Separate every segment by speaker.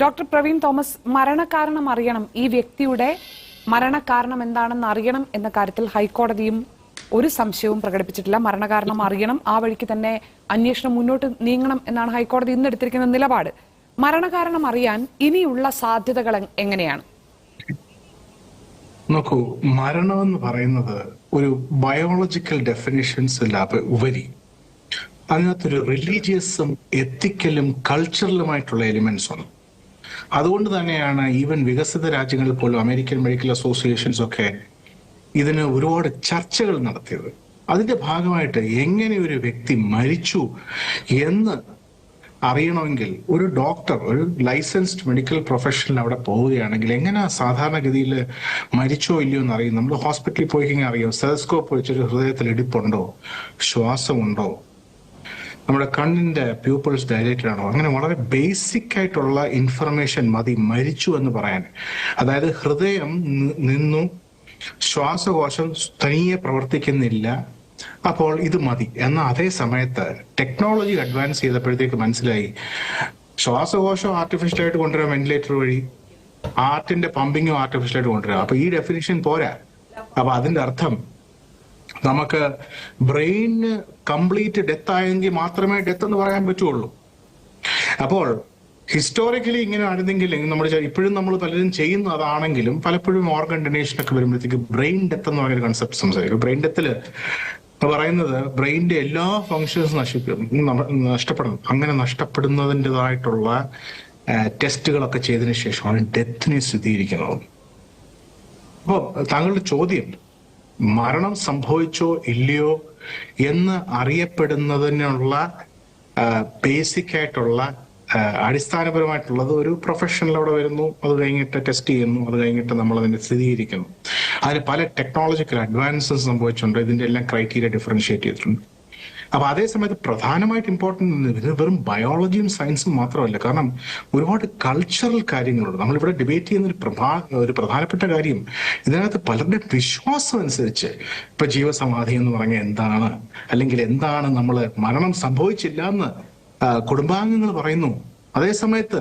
Speaker 1: Doctor Praveen Thomas മരണകാരണം അറിയണം. ഈ വ്യക്തിയുടെ മരണകാരണം എന്താണെന്ന് അറിയണം എന്ന കാര്യത്തിൽ ഹൈക്കോടതിയും ഒരു സംശയവും പ്രകടിപ്പിച്ചിട്ടില്ല. മരണകാരണം അറിയണം. ആ വഴിക്ക് തന്നെ അന്വേഷണം മുന്നോട്ട് നീങ്ങണം എന്നാണ് ഹൈക്കോടതി ഇന്ന് എടുത്തിരിക്കുന്ന നിലപാട്. മരണകാരണം അറിയാൻ ഇനിയുള്ള സാധ്യതകൾ എങ്ങനെയാണ്?
Speaker 2: നോക്കൂ മരണം എന്ന് പറയുന്നത് ഒരു ബയോളജിക്കൽ ഡെഫിനേഷൻസ് ഇല്ലാതെ ഉപരി. അതിനകത്തൊരു റിലീജിയസും എത്തിക്കലും കൾച്ചറലുമായിട്ടുള്ള എലിമെന്റ്സ് ഉണ്ട് അതുകൊണ്ട് തന്നെയാണ് ഈവൻ വികസിത രാജ്യങ്ങളിൽ പോലും അമേരിക്കൻ മെഡിക്കൽ അസോസിയേഷൻസ് ഒക്കെ ഇതിന് ഒരുപാട് ചർച്ചകൾ നടത്തിയത്. അതിന്റെ ഭാഗമായിട്ട് എങ്ങനെ ഒരു വ്യക്തി മരിച്ചു എന്ന് അറിയണമെങ്കിൽ ഒരു ഡോക്ടർ ഒരു ലൈസൻസ്ഡ് മെഡിക്കൽ പ്രൊഫഷണൽ അവിടെ പോവുകയാണെങ്കിൽ എങ്ങനെ സാധാരണഗതിയിൽ മരിച്ചോ ഇല്ലയോ എന്ന് അറിയും നമ്മൾ ഹോസ്പിറ്റലിൽ പോയി കഴിഞ്ഞാൽ അറിയാം. സെലസ്കോപ്പ് വെച്ചൊരു ഹൃദയത്തിൽ ഇടിപ്പുണ്ടോ? ശ്വാസമുണ്ടോ? നമ്മുടെ കണ്ണിന്റെ പ്യൂപ്പിൾസ് ഡയലേറ്റഡ് ആണോ? അങ്ങനെ വളരെ ബേസിക് ആയിട്ടുള്ള ഇൻഫർമേഷൻ മതി മരിച്ചു എന്ന് പറയാൻ. അതായത് ഹൃദയം നിന്നു ശ്വാസകോശം തനിയെ പ്രവർത്തിക്കുന്നില്ല അപ്പോൾ ഇത് മതി. എന്നാൽ അതേ സമയത്ത് ടെക്നോളജി അഡ്വാൻസ് ചെയ്തപ്പോഴത്തേക്ക് മനസ്സിലായി ശ്വാസകോശം ആർട്ടിഫിഷ്യൽ ആയിട്ട് കൊണ്ടുവരാം വെന്റിലേറ്റർ വഴി ആർട്ടിന്റെ പമ്പിങ്ങും ആർട്ടിഫിഷ്യൽ ആയിട്ട് കൊണ്ടുവരാം. അപ്പൊ ഈ ഡെഫിനിഷൻ പോരാ. അപ്പൊ അതിന്റെ അർത്ഥം നമുക്ക് ബ്രെയിന് കംപ്ലീറ്റ് ഡെത്ത് ആയെങ്കിൽ മാത്രമേ ഡെത്ത് എന്ന് പറയാൻ പറ്റുള്ളൂ. അപ്പോൾ ഹിസ്റ്റോറിക്കലി ഇങ്ങനെ ആയിരുന്നെങ്കിൽ നമ്മൾ ഇപ്പോഴും നമ്മൾ പലരും ചെയ്യുന്ന അതാണെങ്കിലും പലപ്പോഴും ഓർഗൻ ഡൊനേഷൻ ഒക്കെ വരുമ്പോഴത്തേക്ക് ബ്രെയിൻ ഡെത്ത് എന്ന് പറയുന്ന കൺസെപ്റ്റ് സംസാരിക്കും. ബ്രെയിൻ ഡെത്തിൽ പറയുന്നത് ബ്രെയിനിന്റെ എല്ലാ ഫങ്ഷൻസ് നശിക്കും നഷ്ടപ്പെടണം. അങ്ങനെ നഷ്ടപ്പെടുന്നതിന്റെതായിട്ടുള്ള ടെസ്റ്റുകളൊക്കെ ചെയ്തതിനു ശേഷമാണ് ഡെത്തിനെ സ്ഥിരീകരിക്കുന്നത്. അപ്പോൾ താങ്കളുടെ ചോദ്യം മരണം സംഭവിച്ചോ ഇല്ലയോ എന്ന് അറിയപ്പെടുന്നതിനുള്ള ബേസിക് ആയിട്ടുള്ള അടിസ്ഥാനപരമായിട്ടുള്ളത് ഒരു പ്രൊഫഷണൽ അവിടെ വരുന്നു അത് കഴിഞ്ഞിട്ട് ടെസ്റ്റ് ചെയ്യുന്നു അത് കഴിഞ്ഞിട്ട് നമ്മൾ അതിനെ സ്ഥിരീകരിക്കുന്നു. അതിന് പല ടെക്നോളജിക്കൽ അഡ്വാൻസസ് സംഭവിച്ചിട്ടുണ്ട്. ഇതിന്റെ എല്ലാം ക്രൈറ്റീരിയ ഡിഫറൻഷിയേറ്റ് ചെയ്തിട്ടുണ്ട്. അപ്പൊ അതേ സമയത്ത് പ്രധാനമായിട്ട് ഇമ്പോർട്ടന്റ് ഇത് വെറും ബയോളജിയും സയൻസും മാത്രമല്ല. കാരണം ഒരുപാട് കൾച്ചറൽ കാര്യങ്ങളുണ്ട്. നമ്മളിവിടെ ഡിബേറ്റ് ചെയ്യുന്ന ഒരു പ്രധാ ഒരു പ്രധാനപ്പെട്ട കാര്യം ഇതിനകത്ത് പലരുടെ വിശ്വാസം അനുസരിച്ച് ഇപ്പൊ ജീവസമാധി എന്ന് പറഞ്ഞാൽ എന്താണ്? അല്ലെങ്കിൽ എന്താണ് നമ്മൾ മരണം സംഭവിച്ചില്ല എന്ന് കുടുംബാംഗങ്ങൾ പറയുന്നു. അതേ സമയത്ത്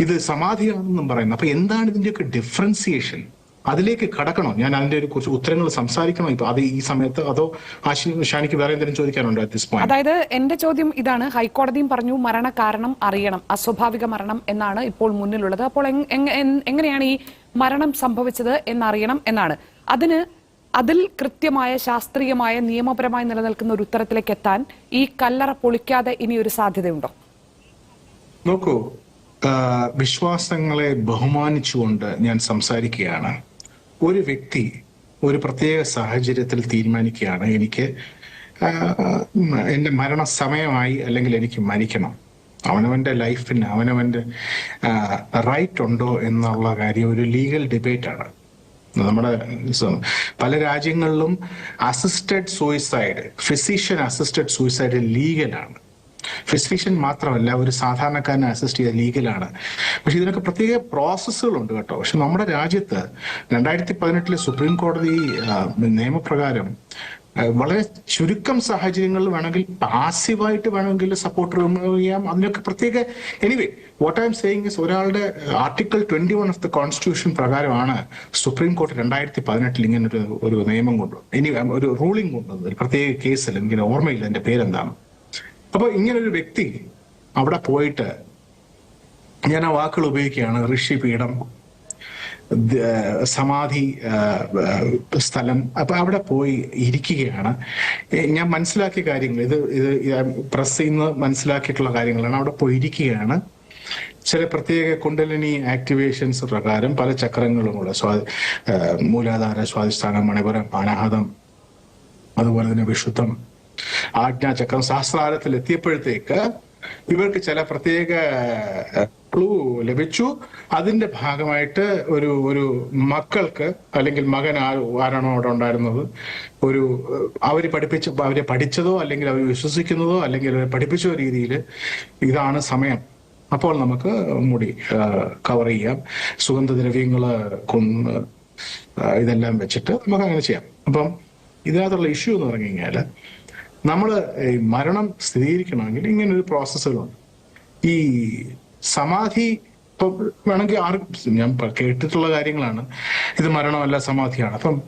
Speaker 2: ഇത് സമാധിയാണെന്നും പറയുന്നു. അപ്പൊ എന്താണ് ഇതിന്റെയൊക്കെ ഡിഫറൻസിയേഷൻ അതിലേക്ക് കടക്കണോ? ഞാൻ അതിന്റെ ഒരു കുറച്ച് ഉത്തരങ്ങൾ സംസാരിക്കണോ? ഇപ്പൊ അത് ഈ സമയത്ത് അതോ ആശി ഷാനിക്ക് വേറെ എന്തെങ്കിലും ചോദിക്കാനുണ്ടോ അറ്റ് ദിസ് പോയിന്റ്
Speaker 1: അതായത് എന്റെ ചോദ്യം ഇതാണ്. ഹൈക്കോടതിയും പറഞ്ഞു മരണകാരണം അറിയണം. അസ്വാഭാവിക മരണം എന്നാണ് ഇപ്പോൾ മുന്നിലുള്ളത്. അപ്പോൾ എങ്ങനെയാണ് ഈ മരണം സംഭവിച്ചത് എന്നറിയണം എന്നാണ്. അതിന് അതിൽ കൃത്യമായ ശാസ്ത്രീയമായ നിയമപരമായി നിലനിൽക്കുന്ന ഒരു ഉത്തരത്തിലേക്ക് എത്താൻ ഈ കല്ലറ പൊളിക്കാതെ ഇനി ഒരു സാധ്യതയുണ്ടോ?
Speaker 2: നോക്കൂ വിശ്വാസങ്ങളെ ബഹുമാനിച്ചുകൊണ്ട് ഞാൻ സംസാരിക്കുകയാണ്. ഒരു വ്യക്തി ഒരു പ്രത്യേക സാഹചര്യത്തിൽ തീരുമാനിക്കുകയാണ് എനിക്ക് എന്റെ മരണ സമയമായി അല്ലെങ്കിൽ എനിക്ക് മരിക്കണം. അവനവന്റെ ലൈഫിന് അവനവന്റെ റൈറ്റ് ഉണ്ടോ എന്നുള്ള കാര്യം ഒരു ലീഗൽ ഡിബേറ്റാണ് നമ്മുടെ പല രാജ്യങ്ങളിലും assisted suicide physician assisted suicide ലീഗലാണ് physician മാത്രമല്ല ഒരു സാധാരണക്കാരനെ അസിസ്റ്റ് ചെയ്ത ലീഗലാണ് പക്ഷെ ഇതിനൊക്കെ പ്രത്യേക പ്രോസസ്സുകളുണ്ട് കേട്ടോ. പക്ഷെ നമ്മുടെ രാജ്യത്ത് രണ്ടായിരത്തി പതിനെട്ടിലെ സുപ്രീം കോടതി നിയമപ്രകാരം വളരെ ചുരുക്കം സാഹചര്യങ്ങളിൽ വേണമെങ്കിൽ പാസീവായിട്ട് വേണമെങ്കിൽ സപ്പോർട്ട് റിമൂവ് ചെയ്യാം. അതിനൊക്കെ പ്രത്യേക anyway what I'm saying is ഒരാളുടെ article twenty one of the constitution പ്രകാരമാണ് സുപ്രീം കോടതി രണ്ടായിരത്തി പതിനെട്ടിൽ ഇങ്ങനെ ഒരു നിയമം കൊണ്ടുവന്നത് ഇനി ഒരു റൂളിംഗ് കൊണ്ടുവന്നത് പ്രത്യേക കേസിൽ എനിക്ക് ഓർമ്മയില്ല എന്റെ പേരെന്താണ്. അപ്പൊ ഇങ്ങനെ ഒരു വ്യക്തി അവിടെ പോയിട്ട് ഞാൻ ആ വാക്കുകൾ ഉപയോഗിക്കുകയാണ്. ഋഷിപീഠം പീഠം സമാധി സ്ഥലം. അപ്പൊ അവിടെ പോയി ഇരിക്കുകയാണ്. ഞാൻ മനസ്സിലാക്കിയ കാര്യങ്ങൾ ഇത് ഇത് പ്രസ് നിന്ന് മനസ്സിലാക്കിയിട്ടുള്ള കാര്യങ്ങളാണ്. അവിടെ പോയി ഇരിക്കുകയാണ്. ചില പ്രത്യേക കുണ്ടലിനി ആക്ടിവേഷൻസ് പ്രകാരം പല ചക്രങ്ങളുമുള്ള സ്വാ ആ, മൂലാധാര സ്വാധിഷ്ഠാനം മണിപുരം അനാഹതം അതുപോലെ തന്നെ വിശുദ്ധം ആജ്ഞാചക്രം സഹസ്രാരത്തിൽ എത്തിയപ്പോഴത്തേക്ക് ഇവർക്ക് ചില പ്രത്യേക ക്ലൂ ലഭിച്ചു. അതിന്റെ ഭാഗമായിട്ട് ഒരു ഒരു മക്കൾക്ക് അല്ലെങ്കിൽ മകൻ ആരാണോ അവിടെ ഉണ്ടായിരുന്നത്? ഒരു അവർ പഠിപ്പിച്ച അവരെ പഠിച്ചതോ അല്ലെങ്കിൽ അവർ വിശ്വസിക്കുന്നതോ അല്ലെങ്കിൽ അവരെ പഠിപ്പിച്ചോ രീതിയിൽ ഇതാണ് സമയം. അപ്പോൾ നമുക്ക് മുടി കവർ ചെയ്യാം. സുഗന്ധദ്രവ്യങ്ങൾ കൊന്ന് ഇതെല്ലാം വെച്ചിട്ട് നമുക്ക് അങ്ങനെ ചെയ്യാം. അപ്പം ഇതിനകത്തുള്ള ഇഷ്യൂ എന്ന് പറഞ്ഞു കഴിഞ്ഞാൽ നമ്മൾ മരണം സ്ഥിരീകരിക്കണമെങ്കിൽ ഇങ്ങനെ ഒരു പ്രോസസ്സുകളുണ്ട് ഈ സമാധി ഇപ്പൊ വേണമെങ്കിൽ ആർക്കും ഞാൻ കേട്ടിട്ടുള്ള കാര്യങ്ങളാണ്. ഇത് മരണമല്ല സമാധിയാണ്. അപ്പം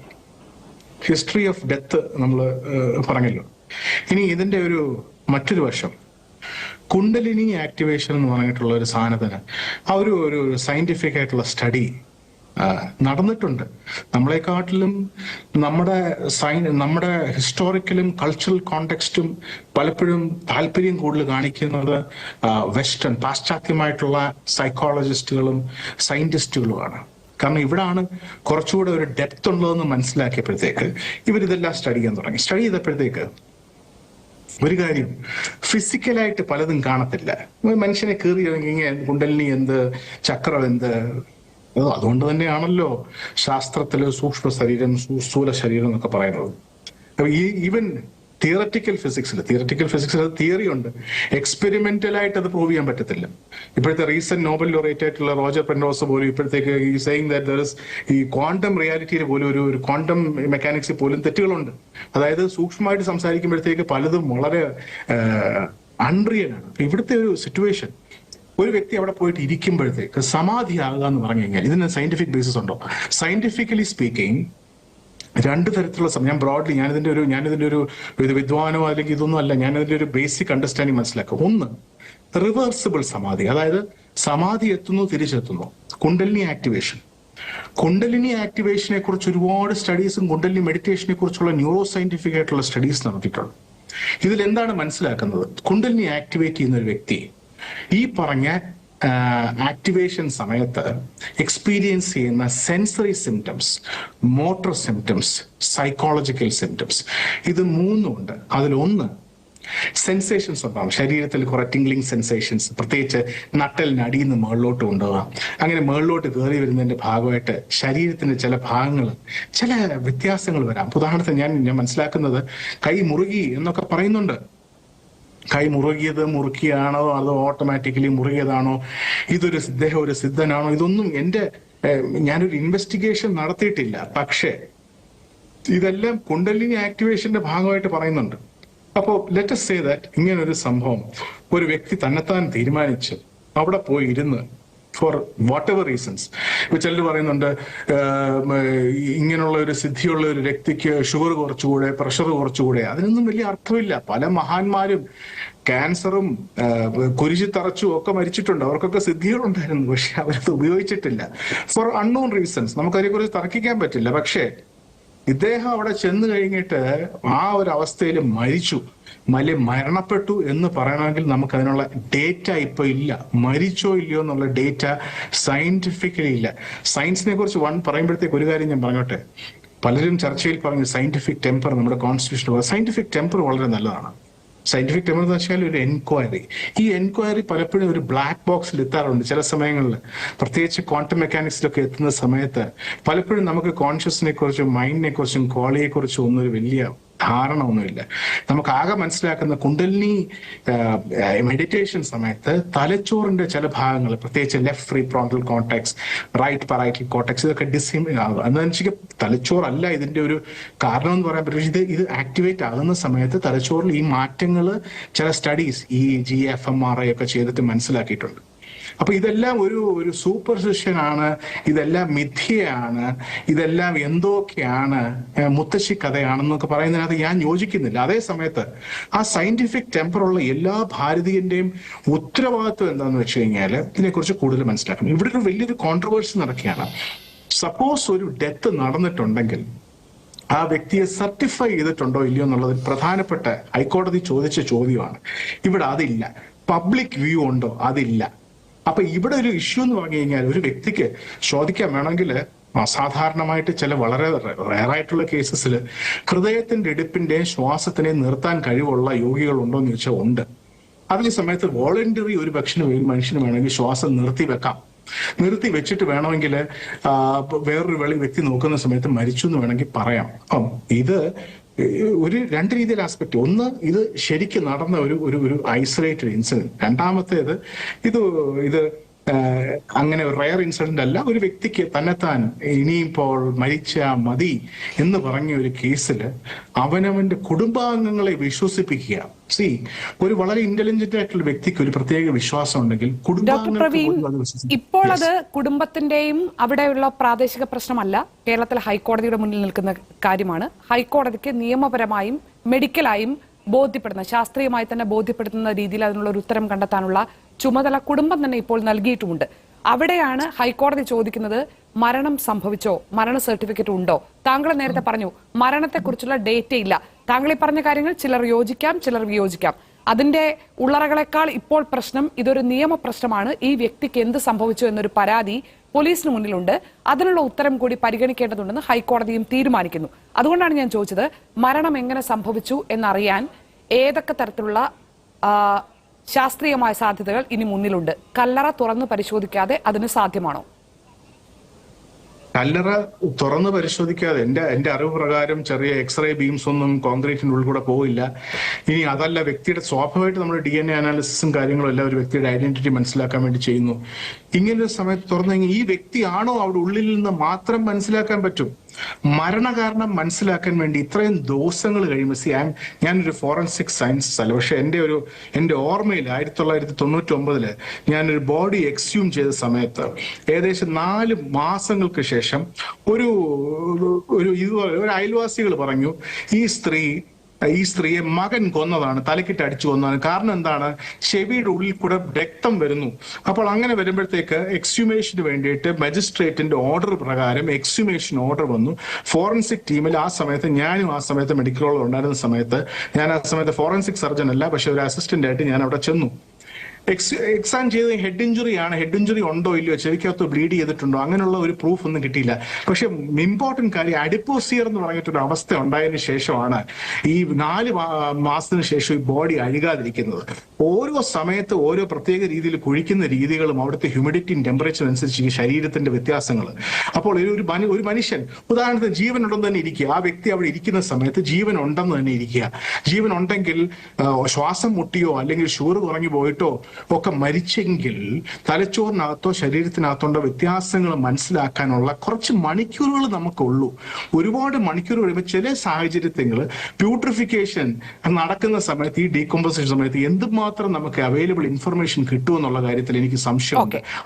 Speaker 2: ഹിസ്റ്ററി ഓഫ് ഡെത്ത് നമ്മൾ പറഞ്ഞല്ലോ. ഇനി ഇതിന്റെ ഒരു മറ്റൊരു വശം. കുണ്ടലിനി ആക്ടിവേഷൻ എന്ന് പറഞ്ഞിട്ടുള്ള ഒരു സാധനത്തിന് ആ ഒരു ഒരു സയന്റിഫിക് ആയിട്ടുള്ള സ്റ്റഡി നടന്നിട്ടുണ്ട്. നമ്മളെക്കാട്ടിലും നമ്മുടെ സൈൻ നമ്മുടെ ഹിസ്റ്റോറിക്കലും കൾച്ചറൽ കോണ്ടെക്സ്റ്റും പലപ്പോഴും താല്പര്യം കൂടുതൽ കാണിക്കുന്നത് വെസ്റ്റേൺ പാശ്ചാത്യമായിട്ടുള്ള സൈക്കോളജിസ്റ്റുകളും സയന്റിസ്റ്റുകളുമാണ്. കാരണം ഇവിടാണ് കുറച്ചുകൂടെ ഒരു ഡെപ്ത് ഉള്ളതെന്ന് മനസ്സിലാക്കിയപ്പോഴത്തേക്ക് ഇവരിതെല്ലാം സ്റ്റഡി ചെയ്യാൻ തുടങ്ങി. സ്റ്റഡി ചെയ്തപ്പോഴത്തേക്ക് ഒരു കാര്യം ഫിസിക്കലായിട്ട് പലതും കാണത്തില്ല. മനുഷ്യനെ കീറി ഇറങ്ങി കുണ്ടലിനി എന്ത് ചക്രം എന്ത് അതുകൊണ്ട് തന്നെയാണല്ലോ ശാസ്ത്രത്തിൽ സൂക്ഷ്മ ശരീരം സ്ഥൂല ശരീരം എന്നൊക്കെ പറയുന്നത്. ഈ ഈവൻ തിയററ്റിക്കൽ ഫിസിക്സിൽ തിയററ്റിക്കൽ ഫിസിക്സിൽ അത് തിയറി ഉണ്ട്. എക്സ്പെരിമെന്റലായിട്ട് അത് പ്രൂവ് ചെയ്യാൻ പറ്റത്തില്ല. ഇപ്പോഴത്തെ റീസെന്റ് നോബൽ ലോറേറ്റ് ആയിട്ടുള്ള റോജർ പെൻഡോസ് പോലും ഇപ്പോഴത്തേക്ക് ഈ സെയിങ് ദാറ്റ് ദർ ഇസ് ഈ ക്വാണ്ടം റിയാലിറ്റിയിൽ പോലും ഒരു ഒരു ക്വാണ്ടം മെക്കാനിക്സിൽ പോലും തെറ്റുകളുണ്ട്. അതായത് സൂക്ഷ്മമായിട്ട് സംസാരിക്കുമ്പോഴത്തേക്ക് പലതും വളരെ അപ്പൊ ഇവിടുത്തെ ഒരു സിറ്റുവേഷൻ ഒരു വ്യക്തി അവിടെ പോയിട്ട് ഇരിക്കുമ്പോഴത്തേക്ക് സമാധിയാകുക എന്ന് പറഞ്ഞു കഴിഞ്ഞാൽ ഇതിന് സയന്റിഫിക് ബേസിസ് ഉണ്ടോ? സയന്റിഫിക്കലി സ്പീക്കിംഗ് രണ്ട് തരത്തിലുള്ള ഞാൻ ബ്രോഡ്ലി ഞാനിതിന്റെ ഒരു ഞാനിതിന്റെ ഒരു വിദ്വാനോ അല്ലെങ്കിൽ ഇതൊന്നും അല്ല ഞാനിതിന്റെ ഒരു ബേസിക് അണ്ടർസ്റ്റാൻഡിങ് മനസ്സിലാക്കുക. ഒന്ന് റിവേഴ്സിബിൾ സമാധി. അതായത് സമാധി എത്തുന്നു തിരിച്ചെത്തുന്നു. കുണ്ടലിനി ആക്ടിവേഷൻ കുണ്ടലിനി ആക്ടിവേഷനെ കുറിച്ച് ഒരുപാട് സ്റ്റഡീസും കുണ്ടലിനി മെഡിറ്റേഷനെ കുറിച്ചുള്ള ന്യൂറോ സയന്റിഫിക് ആയിട്ടുള്ള സ്റ്റഡീസ് നടത്തിയിട്ടുണ്ട്. ഇതിൽ എന്താണ് മനസ്സിലാക്കുന്നത്? കുണ്ടലിനി ആക്ടിവേറ്റ് ചെയ്യുന്ന ഒരു വ്യക്തി ഈ പറഞ്ഞ ആക്ടിവേഷൻ സമയത്ത് എക്സ്പീരിയൻസ് ചെയ്യുന്ന sensory symptoms motor symptoms psychological symptoms ഇത് മൂന്നുമുണ്ട് അതിലൊന്ന് സെൻസേഷൻസ് ഉണ്ടാവും ശരീരത്തിൽ കുറെ ടിംഗ്ലിംഗ് സെൻസേഷൻസ് പ്രത്യേകിച്ച് നട്ടലിന് അടിയിൽ നിന്ന് മുകളിലോട്ട് കൊണ്ടുപോകാം അങ്ങനെ മുകളിലോട്ട് കയറി വരുന്നതിന്റെ ഭാഗമായിട്ട് ശരീരത്തിന്റെ ചില ഭാഗങ്ങൾ ചില വ്യത്യാസങ്ങൾ വരാം. ഉദാഹരണത്തിന് ഞാൻ ഞാൻ മനസ്സിലാക്കുന്നത് കൈ മുറുകി എന്നൊക്കെ പറയുന്നുണ്ട്. കൈ മുറുകിയത് മുറുക്കിയാണോ? അതോ ഓട്ടോമാറ്റിക്കലി മുറുകിയതാണോ? ഇതൊരു ഇദ്ദേഹം ഒരു സിദ്ധനാണോ? ഇതൊന്നും എന്റെ ഞാനൊരു ഇൻവെസ്റ്റിഗേഷൻ നടത്തിയിട്ടില്ല. പക്ഷേ ഇതെല്ലാം കുണ്ടലിനി ആക്ടിവേഷന്റെ ഭാഗമായിട്ട് പറയുന്നുണ്ട്. അപ്പോൾ ലെറ്റസ് സേ ദാറ്റ് ഇങ്ങനൊരു സംഭവം. ഒരു വ്യക്തി തന്നെത്താൻ തീരുമാനിച്ച് അവിടെ പോയി ഇരുന്ന് ഫോർ വാട്ട് എവർ റീസൺസ് ഇപ്പൊ ചിലർ പറയുന്നുണ്ട് ഇങ്ങനെയുള്ള ഒരു സിദ്ധിയുള്ള ഒരു വ്യക്തിക്ക് ഷുഗർ കുറച്ചുകൂടെ പ്രഷർ കുറച്ചുകൂടെ അതിനൊന്നും വലിയ അർത്ഥമില്ല. പല മഹാന്മാരും ക്യാൻസറും കുരിശി തറച്ചും ഒക്കെ മരിച്ചിട്ടുണ്ട്. അവർക്കൊക്കെ സിദ്ധികളുണ്ടായിരുന്നു പക്ഷെ അവരത് ഉപയോഗിച്ചിട്ടില്ല. ഫോർ അൺനോൺ റീസൺസ് നമുക്കതിനെക്കുറിച്ച് തർക്കിക്കാൻ പറ്റില്ല. പക്ഷേ ഇദ്ദേഹം അവിടെ ചെന്ന് കഴിഞ്ഞിട്ട് ആ ഒരു അവസ്ഥയിൽ മരിച്ചു. മല്ലി മരണപ്പെട്ടു എന്ന് പറയണമെങ്കിൽ നമുക്ക് അതിനുള്ള ഡേറ്റ ഇപ്പൊ ഇല്ല. മരിച്ചോ ഇല്ലയോ എന്നുള്ള ഡേറ്റ സയന്റിഫിക്കലി ഇല്ല. സയൻസിനെ കുറിച്ച് വൺ പറയുമ്പോഴത്തേക്ക് ഒരു കാര്യം ഞാൻ പറഞ്ഞോട്ടെ. പലരും ചർച്ചയിൽ പറഞ്ഞു സയന്റിഫിക് ടെമ്പർ നമ്മുടെ കോൺസ്റ്റിറ്റ്യൂഷൻ സയന്റിഫിക് ടെമ്പർ വളരെ നല്ലതാണ്. സയന്റിഫിക് ടെമ്പർ എന്ന് വെച്ചാൽ ഒരു എൻക്വയറി ഈ എൻക്വയറി പലപ്പോഴും ഒരു ബ്ലാക്ക് ബോക്സിൽ എത്താറുണ്ട് ചില സമയങ്ങളിൽ. പ്രത്യേകിച്ച് ക്വാണ്ടം മെക്കാനിക്സിലൊക്കെ എത്തുന്ന സമയത്ത് പലപ്പോഴും നമുക്ക് കോൺഷ്യസിനെ കുറിച്ചും മൈൻഡിനെ കുറിച്ചും ക്വാളിയെ കുറിച്ചും ഒന്നും ഒരു വലിയ ധാരണ ഒന്നുമില്ല നമുക്ക് ആകെ മനസ്സിലാക്കുന്ന കുണ്ടലിനി മെഡിറ്റേഷൻ സമയത്ത് തലച്ചോറിന്റെ ചില ഭാഗങ്ങൾ പ്രത്യേകിച്ച് left prefrontal cortex right parietal cortex ഇതൊക്കെ ഡിസിം ആകും എന്ന് തലച്ചോറല്ല ഇതിന്റെ ഒരു കാരണം എന്ന് പറയാൻ പറ്റും ഇത് ഇത് ആക്ടിവേറ്റ് ആകുന്ന സമയത്ത് തലച്ചോറിൽ ഈ മാറ്റങ്ങൾ ചില സ്റ്റഡീസ് ഈ G F M R I ഒക്കെ ചെയ്തിട്ട് മനസ്സിലാക്കിയിട്ടുണ്ട്. അപ്പൊ ഇതെല്ലാം ഒരു ഒരു സൂപ്പർസിഷനാണ് ഇതെല്ലാം മിഥ്യയാണ് ഇതെല്ലാം എന്തൊക്കെയാണ് മുത്തശ്ശി കഥയാണെന്നൊക്കെ പറയുന്നതിനകത്ത് ഞാൻ യോജിക്കുന്നില്ല. അതേ സമയത്ത് ആ സയന്റിഫിക് ടെമ്പറുള്ള എല്ലാ ഭാരതീയന്റെയും ഉത്തരവാദിത്വം എന്താന്ന് വെച്ച് കഴിഞ്ഞാൽ ഇതിനെക്കുറിച്ച് കൂടുതൽ മനസ്സിലാക്കണം. ഇവിടെ ഒരു വലിയൊരു കോൺട്രവേഴ്സി നടക്കുകയാണ്. സപ്പോസ് ഒരു ഡെത്ത് നടന്നിട്ടുണ്ടെങ്കിൽ ആ വ്യക്തിയെ സർട്ടിഫൈ ചെയ്തിട്ടുണ്ടോ ഇല്ലയോ എന്നുള്ളത് പ്രധാനപ്പെട്ട ഹൈക്കോടതി ചോദിച്ച ചോദ്യമാണ്. ഇവിടെ അതില്ല. പബ്ലിക് വ്യൂ ഉണ്ടോ? അതില്ല. അപ്പൊ ഇവിടെ ഒരു ഇഷ്യൂ എന്ന് പറഞ്ഞു കഴിഞ്ഞാൽ ഒരു വ്യക്തിക്ക് ചോദിക്കാൻ വേണമെങ്കിൽ അസാധാരണമായിട്ട് ചില വളരെ റയറായിട്ടുള്ള കേസസിൽ ഹൃദയത്തിന്റെ ഇടിപ്പിന്റെയും ശ്വാസത്തിനെ നിർത്താൻ കഴിവുള്ള യോഗികൾ ഉണ്ടോ എന്ന് ചോദിച്ചാൽ ഉണ്ട്. അതേ സമയത്ത് വോളണ്ടറി ഒരു പക്ഷിന് മനുഷ്യന് വേണമെങ്കിൽ ശ്വാസം നിർത്തി വെക്കാം. നിർത്തി വെച്ചിട്ട് വേണമെങ്കിൽ വേറൊരു വെളി വ്യക്തി നോക്കുന്ന സമയത്ത് മരിച്ചു എന്ന് വേണമെങ്കിൽ പറയാം. ഇത് ഒരു രണ്ട് രീതിയിൽ ആസ്പെക്ട് ഒന്ന് ഇത് ശരിക്കും നടന്ന ഒരു ഒരു ഐസൊലേറ്റഡ് ഇൻസിഡന്റ് രണ്ടാമത്തേത് ഇത് ഇത് അങ്ങനെ ഒരു റയർ ഇൻസിഡന്റ് അല്ല. ഒരു വ്യക്തിക്ക് തന്നെത്താൻ ഇനിയിപ്പോൾ മരിച്ച മതി എന്ന് പറഞ്ഞ ഒരു കേസിൽ അവനവന്റെ കുടുംബാംഗങ്ങളെ വിശ്വസിപ്പിക്കുക. സി ഒരു വളരെ ഇന്റലിജന്റ് ആയിട്ടുള്ള വ്യക്തിക്ക് ഒരു പ്രത്യേക വിശ്വാസം ഉണ്ടെങ്കിൽ വിശ്വസിക്കും.
Speaker 1: ഇപ്പോൾ അത് കുടുംബത്തിന്റെയും അവിടെയുള്ള പ്രാദേശിക പ്രശ്നമല്ല. കേരളത്തിലെ ഹൈക്കോടതിയുടെ മുന്നിൽ നിൽക്കുന്ന കാര്യമാണ്. ഹൈക്കോടതിക്ക് നിയമപരമായും മെഡിക്കലായും ബോധ്യപ്പെടുന്ന ശാസ്ത്രീയമായി തന്നെ ബോധ്യപ്പെടുത്തുന്ന രീതിയിൽ അതിനുള്ള ഒരു ഉത്തരം കണ്ടെത്താനുള്ള ചുമതല കുടുംബം തന്നെ ഇപ്പോൾ നൽകിയിട്ടുമുണ്ട്. അവിടെയാണ് ഹൈക്കോടതി ചോദിക്കുന്നത് മരണം സംഭവിച്ചോ? മരണ സർട്ടിഫിക്കറ്റ് ഉണ്ടോ? താങ്കൾ നേരത്തെ പറഞ്ഞു മരണത്തെക്കുറിച്ചുള്ള ഡേറ്റ ഇല്ല. താങ്കൾ ഈ പറഞ്ഞ കാര്യങ്ങൾ ചിലർ യോജിക്കാം ചിലർ വിയോജിക്കാം. അതിന്റെ ഉള്ളറകളെക്കാൾ ഇപ്പോൾ പ്രശ്നം ഇതൊരു നിയമ പ്രശ്നമാണ് ഈ വ്യക്തിക്ക് എന്ത് സംഭവിച്ചു എന്നൊരു പരാതി പോലീസിന് മുന്നിലുണ്ട്. അതിനുള്ള ഉത്തരം കൂടി പരിഗണിക്കേണ്ടതുണ്ടെന്ന് ഹൈക്കോടതിയും തീരുമാനിക്കുന്നു. അതുകൊണ്ടാണ് ഞാൻ ചോദിച്ചത് മരണം എങ്ങനെ സംഭവിച്ചു എന്നറിയാൻ ഏതൊക്കെ തരത്തിലുള്ള ശാസ്ത്രീയമായ സാധ്യതകൾ ഇനി മുന്നിലുണ്ട്. കല്ലറ തുറന്ന് പരിശോധിക്കാതെ അതിന് സാധ്യമാണോ?
Speaker 2: കല്ലറ തുറന്ന് പരിശോധിക്കാതെ എന്റെ എന്റെ അറിവ് പ്രകാരം ചെറിയ എക്സ്റേ ബീംസ് ഒന്നും കോൺക്രീറ്റിന്റെ ഉള്ളിൽ കൂടെ പോയില്ല ഇനി അതല്ല വ്യക്തിയുടെ സ്വാഭാവികമായിട്ട് നമ്മൾ ഡി എൻ എ അനാലിസിസും കാര്യങ്ങളും എല്ലാം ഒരു വ്യക്തിയുടെ ഐഡന്റിറ്റി മനസ്സിലാക്കാൻ വേണ്ടി ചെയ്യുന്നു. ഇങ്ങനൊരു സമയത്ത് തുറന്നെങ്കിൽ ഈ വ്യക്തിയാണോ അവിടെ ഉള്ളിൽ നിന്ന് മാത്രം മനസ്സിലാക്കാൻ പറ്റും? മരണകാരണം മനസ്സിലാക്കാൻ വേണ്ടി ഇത്രയും ദിവസങ്ങൾ കഴിയുമ്പോൾ സി ഞാൻ ഞാനൊരു ഫോറൻസിക് സയൻസ് അല്ല പക്ഷെ എന്റെ ഒരു എന്റെ ഓർമ്മയിൽ ആയിരത്തി തൊള്ളായിരത്തി തൊണ്ണൂറ്റി ഒമ്പതിൽ ഞാനൊരു ബോഡി എക്സ്യൂം ചെയ്ത സമയത്ത് ഏകദേശം നാല് മാസങ്ങൾക്ക് ശേഷം ഒരു ഒരു ഇതുപോലെ ഒരു അയൽവാസികൾ പറഞ്ഞു ഈ സ്ത്രീ ഈ സ്ത്രീയെ മകൻ കൊന്നതാണ് തലക്കിട്ട് അടിച്ചു കൊന്നതാണ്. കാരണം എന്താണ്? ചെവിയുടെ ഉള്ളിൽ കൂടെ രക്തം വരുന്നു. അപ്പോൾ അങ്ങനെ വരുമ്പോഴത്തേക്ക് എക്സ്യൂമേഷന് വേണ്ടിയിട്ട് മജിസ്ട്രേറ്റിന്റെ ഓർഡർ പ്രകാരം എക്സ്യൂമേഷൻ ഓർഡർ വന്നു. ഫോറൻസിക് ടീമിൽ ആ സമയത്ത് ഞാനും ആ സമയത്ത് മെഡിക്കൽ ഉണ്ടായിരുന്ന സമയത്ത് ഞാൻ ആ സമയത്ത് ഫോറൻസിക് സർജൻ അല്ല പക്ഷെ ഒരു അസിസ്റ്റന്റ് ആയിട്ട് ഞാൻ അവിടെ ചെന്നു. എക്സ് എക്സാം ചെയ്ത് ഹെഡ് ഇഞ്ചുറി ആണ്. ഹെഡ് ഇഞ്ചുറി ഉണ്ടോ ഇല്ലയോ ചെവിക്കകത്ത് ബ്ലീഡ് ചെയ്തിട്ടുണ്ടോ? അങ്ങനെയുള്ള ഒരു പ്രൂഫ് ഒന്നും കിട്ടിയില്ല. പക്ഷെ ഇമ്പോർട്ടന്റ് കാര്യം അഡിപ്പോസിയർ എന്ന് പറഞ്ഞിട്ടൊരു അവസ്ഥ ഉണ്ടായതിനു ശേഷമാണ് ഈ നാല് മാസത്തിന് ശേഷം ഈ ബോഡി അഴുകാതിരിക്കുന്നത്. ഓരോ സമയത്ത് ഓരോ പ്രത്യേക രീതിയിൽ കുഴിക്കുന്ന രീതികളും അവിടുത്തെ ഹ്യൂമിഡിറ്റിയും ടെമ്പറേച്ചർ അനുസരിച്ച് ഈ ശരീരത്തിന്റെ വ്യത്യാസങ്ങൾ. അപ്പോൾ ഒരു ഒരു മനു- ഒരു മനുഷ്യൻ ഉദാഹരണത്തിന് ജീവൻ ഉണ്ടെന്ന് തന്നെ ഇരിക്കുക. ആ വ്യക്തി അവിടെ ഇരിക്കുന്ന സമയത്ത് ജീവൻ ഉണ്ടെന്ന് തന്നെ ഇരിക്കുക. ജീവൻ ഉണ്ടെങ്കിൽ ശ്വാസം മുട്ടിയോ അല്ലെങ്കിൽ ഷുഗർ കുറഞ്ഞു പോയിട്ടോ ഒക്കെ മരിച്ചെങ്കിൽ തലച്ചോറിനകത്തോ ശരീരത്തിനകത്തോണ്ടോ വ്യത്യാസങ്ങൾ മനസ്സിലാക്കാനുള്ള കുറച്ച് മണിക്കൂറുകൾ നമുക്കുള്ളൂ. ഒരുപാട് മണിക്കൂർ കഴിയുമ്പോൾ ചില സാഹചര്യത്തിൽ പ്യൂട്രിഫിക്കേഷൻ നടക്കുന്ന സമയത്ത് ഈ ഡീകോമ്പോസിഷൻ സമയത്ത് എന്തുമാത്രം നമുക്ക് അവൈലബിൾ ഇൻഫർമേഷൻ കിട്ടുമെന്നുള്ള കാര്യത്തിൽ എനിക്ക് സംശയമുണ്ട്.